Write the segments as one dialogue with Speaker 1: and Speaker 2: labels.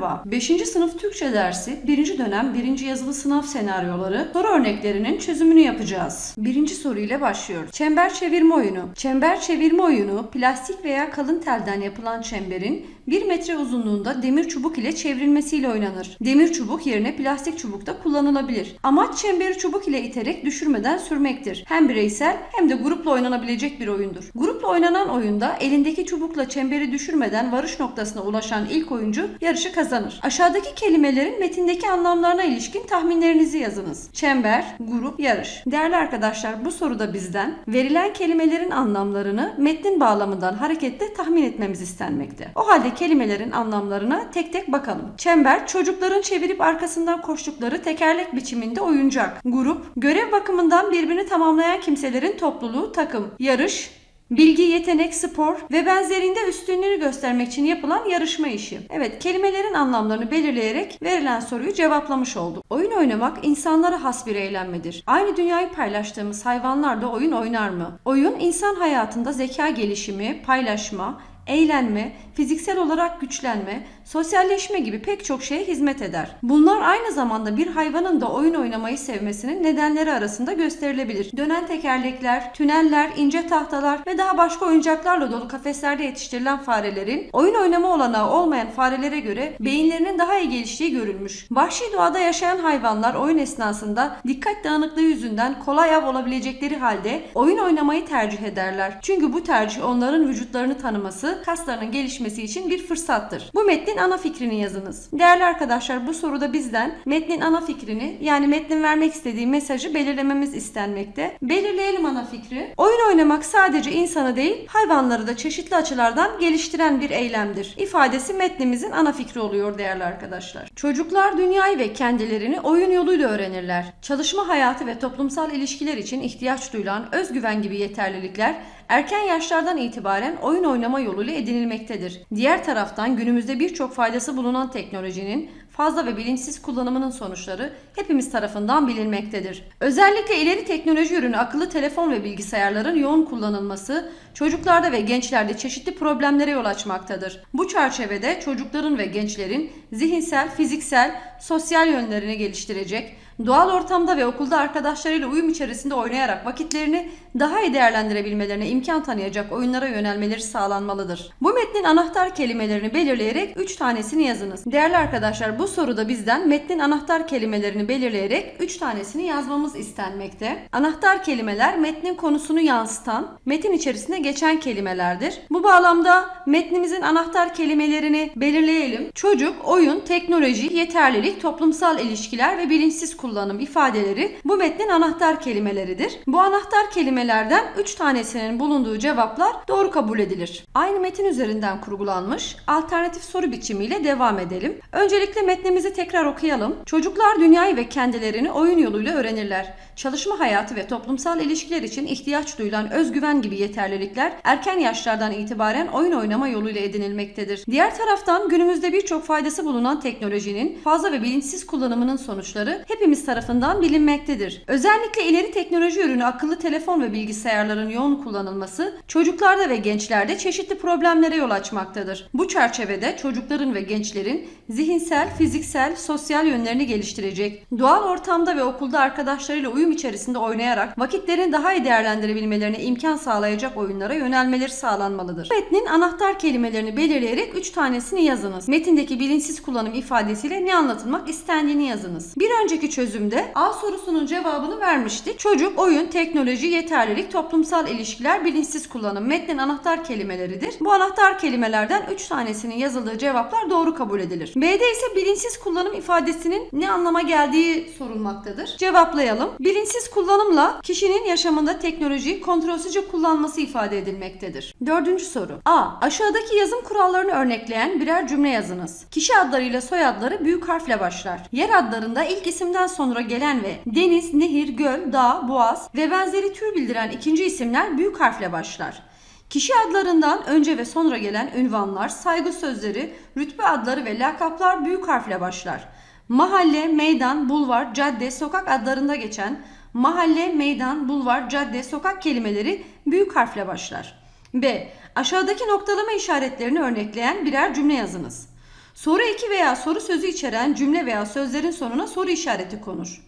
Speaker 1: Merhaba. 5. sınıf Türkçe dersi 1. dönem 1. yazılı sınav senaryoları soru örneklerinin çözümünü yapacağız. Birinci soru ile başlıyoruz. Çember çevirme oyunu. Çember çevirme oyunu plastik veya kalın telden yapılan çemberin 1 metre uzunluğunda demir çubuk ile çevrilmesiyle oynanır. Demir çubuk yerine plastik çubuk da kullanılabilir. Amaç çemberi çubuk ile iterek düşürmeden sürmektir. Hem bireysel hem de grupla oynanabilecek bir oyundur. Grupla oynanan oyunda elindeki çubukla çemberi düşürmeden varış noktasına ulaşan ilk oyuncu yarışı kazanır. Aşağıdaki kelimelerin metindeki anlamlarına ilişkin tahminlerinizi yazınız. Çember, grup, yarış. Değerli arkadaşlar bu soruda bizden verilen kelimelerin anlamlarını metnin bağlamından hareketle tahmin etmemiz istenmekte. O halde kelimelerin anlamlarına tek tek bakalım. Çember, çocukların çevirip arkasından koştukları tekerlek biçiminde oyuncak. Grup, görev bakımından birbirini tamamlayan kimselerin topluluğu, takım. Yarış, Bilgi, yetenek, spor ve benzerinde üstünlüğünü göstermek için yapılan yarışma işi. Evet, kelimelerin anlamlarını belirleyerek verilen soruyu cevaplamış olduk. Oyun oynamak insanlara has bir eğlenmedir. Aynı dünyayı paylaştığımız hayvanlar da oyun oynar mı? Oyun insan hayatında zeka gelişimi, paylaşma, eğlenme, fiziksel olarak güçlenme, sosyalleşme gibi pek çok şeye hizmet eder. Bunlar aynı zamanda bir hayvanın da oyun oynamayı sevmesinin nedenleri arasında gösterilebilir. Dönen tekerlekler, tüneller, ince tahtalar ve daha başka oyuncaklarla dolu kafeslerde yetiştirilen farelerin oyun oynama olanağı olmayan farelere göre beyinlerinin daha iyi geliştiği görülmüş. Vahşi doğada yaşayan hayvanlar oyun esnasında dikkat dağınıklığı yüzünden kolay av olabilecekleri halde oyun oynamayı tercih ederler. Çünkü bu tercih onların vücutlarını tanıması, kaslarının gelişmesi için bir fırsattır. Bu metnin ana fikrini yazınız. Değerli arkadaşlar bu soruda bizden metnin ana fikrini yani metnin vermek istediği mesajı belirlememiz istenmekte. Belirleyelim ana fikri. Oyun oynamak sadece insanı değil hayvanları da çeşitli açılardan geliştiren bir eylemdir. İfadesi metnimizin ana fikri oluyor değerli arkadaşlar. Çocuklar dünyayı ve kendilerini oyun yoluyla öğrenirler. Çalışma hayatı ve toplumsal ilişkiler için ihtiyaç duyulan özgüven gibi yeterlilikler erken yaşlardan itibaren oyun oynama yoluyla edinilmektedir. Diğer taraftan günümüzde birçok faydası bulunan teknolojinin fazla ve bilinçsiz kullanımının sonuçları hepimiz tarafından bilinmektedir. Özellikle ileri teknoloji ürünü akıllı telefon ve bilgisayarların yoğun kullanılması çocuklarda ve gençlerde çeşitli problemlere yol açmaktadır. Bu çerçevede çocukların ve gençlerin zihinsel, fiziksel, sosyal yönlerini geliştirecek, doğal ortamda ve okulda arkadaşlarıyla uyum içerisinde oynayarak vakitlerini daha iyi değerlendirebilmelerine imkan tanıyacak oyunlara yönelmeleri sağlanmalıdır. Bu metnin anahtar kelimelerini belirleyerek 3 tanesini yazınız. Değerli arkadaşlar bu soruda bizden metnin anahtar kelimelerini belirleyerek 3 tanesini yazmamız istenmekte. Anahtar kelimeler metnin konusunu yansıtan, metin içerisinde geçen kelimelerdir. Bu bağlamda metnimizin anahtar kelimelerini belirleyelim. Çocuk, oyun, teknoloji, yeterlilik, toplumsal ilişkiler ve bilinçsiz kullanım ifadeleri bu metnin anahtar kelimeleridir. Bu anahtar kelimelerden 3 tanesinin bulunduğu cevaplar doğru kabul edilir. Aynı metin üzerinden kurgulanmış alternatif soru biçimiyle devam edelim. Öncelikle metnimizi tekrar okuyalım. Çocuklar dünyayı ve kendilerini oyun yoluyla öğrenirler. Çalışma hayatı ve toplumsal ilişkiler için ihtiyaç duyulan özgüven gibi yeterlilikler erken yaşlardan itibaren oyun oynama yoluyla edinilmektedir. Diğer taraftan günümüzde birçok faydası bulunan teknolojinin fazla ve bilinçsiz kullanımının sonuçları hepimiz tarafından bilinmektedir. Özellikle ileri teknoloji ürünü akıllı telefon ve bilgisayarların yoğun kullanılması çocuklarda ve gençlerde çeşitli problemlere yol açmaktadır. Bu çerçevede çocukların ve gençlerin zihinsel, fiziksel, sosyal yönlerini geliştirecek, doğal ortamda ve okulda arkadaşlarıyla uyum içerisinde oynayarak vakitlerini daha iyi değerlendirebilmelerine imkan sağlayacak oyunlara yönelmeleri sağlanmalıdır. Metnin anahtar kelimelerini belirleyerek 3 tanesini yazınız. Metindeki bilinçsiz kullanım ifadesiyle ne anlatılmak istendiğini yazınız. Bir önceki çözümde A sorusunun cevabını vermiştik. Çocuk, oyun, teknoloji, yeterlilik, toplumsal ilişkiler, bilinçsiz kullanım metnin anahtar kelimeleridir. Bu anahtar kelimelerden 3 tanesinin yazıldığı cevaplar doğru kabul edilir. B'de ise bilinçsiz kullanım ifadesinin ne anlama geldiği sorulmaktadır. Cevaplayalım. Bilinçsiz kullanımla kişinin yaşamında teknolojiyi kontrolsüzce kullanması ifade edilmektedir. Dördüncü soru. A. Aşağıdaki yazım kurallarını örnekleyen birer cümle yazınız. Kişi adlarıyla soyadları büyük harfle başlar. Yer adlarında ilk isimden sonra gelen ve deniz, nehir, göl, dağ, boğaz ve benzeri tür bildiren ikinci isimler büyük harfle başlar. Kişi adlarından önce ve sonra gelen ünvanlar, saygı sözleri, rütbe adları ve lakaplar büyük harfle başlar. Mahalle, meydan, bulvar, cadde, sokak adlarında geçen mahalle, meydan, bulvar, cadde, sokak kelimeleri büyük harfle başlar. B. Aşağıdaki noktalama işaretlerini örnekleyen birer cümle yazınız. Soru eki veya soru sözü içeren cümle veya sözlerin sonuna soru işareti konur.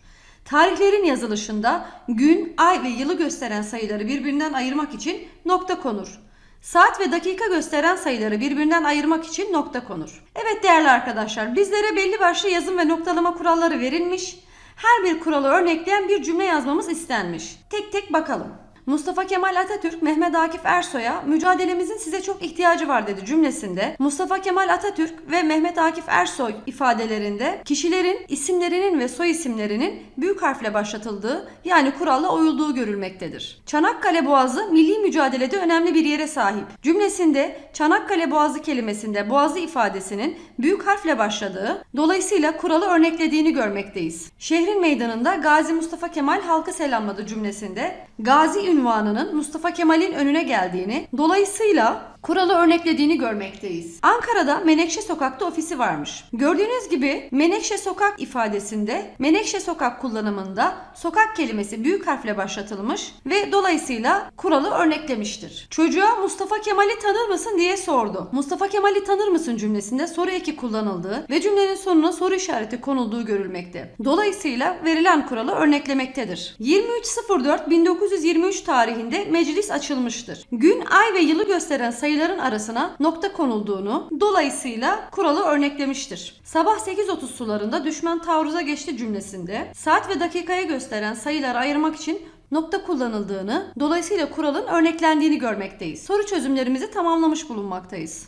Speaker 1: Tarihlerin yazılışında gün, ay ve yılı gösteren sayıları birbirinden ayırmak için nokta konur. Saat ve dakika gösteren sayıları birbirinden ayırmak için nokta konur. Evet değerli arkadaşlar bizlere belli başlı yazım ve noktalama kuralları verilmiş. Her bir kuralı örnekleyen bir cümle yazmamız istenmiş. Tek tek bakalım. Mustafa Kemal Atatürk Mehmet Akif Ersoy'a mücadelemizin size çok ihtiyacı var dedi cümlesinde. Mustafa Kemal Atatürk ve Mehmet Akif Ersoy ifadelerinde kişilerin isimlerinin ve soy isimlerinin büyük harfle başlatıldığı yani kuralla oyulduğu görülmektedir. Çanakkale Boğazı milli mücadelede önemli bir yere sahip. Cümlesinde Çanakkale Boğazı kelimesinde boğazı ifadesinin büyük harfle başladığı, dolayısıyla kuralı örneklediğini görmekteyiz. Şehrin meydanında Gazi Mustafa Kemal halkı selamladı cümlesinde Gazi ünvanının Mustafa Kemal'in önüne geldiğini, dolayısıyla kuralı örneklediğini görmekteyiz. Ankara'da Menekşe Sokak'ta ofisi varmış. Gördüğünüz gibi Menekşe Sokak ifadesinde Menekşe Sokak kullanımında sokak kelimesi büyük harfle başlatılmış ve dolayısıyla kuralı örneklemiştir. Çocuğa Mustafa Kemal'i tanır mısın diye sordu. Mustafa Kemal'i tanır mısın cümlesinde soru eki kullanıldığı ve cümlenin sonuna soru işareti konulduğu görülmekte. Dolayısıyla verilen kuralı örneklemektedir. 23.04.1923 tarihinde meclis açılmıştır. Gün, ay ve yılı gösteren sayıların arasına nokta konulduğunu dolayısıyla kuralı örneklemiştir. Sabah 8.30 sularında düşman taarruza geçti cümlesinde saat ve dakikaya gösteren sayıları ayırmak için nokta kullanıldığını, dolayısıyla kuralın örneklendiğini görmekteyiz. Soru çözümlerimizi tamamlamış bulunmaktayız.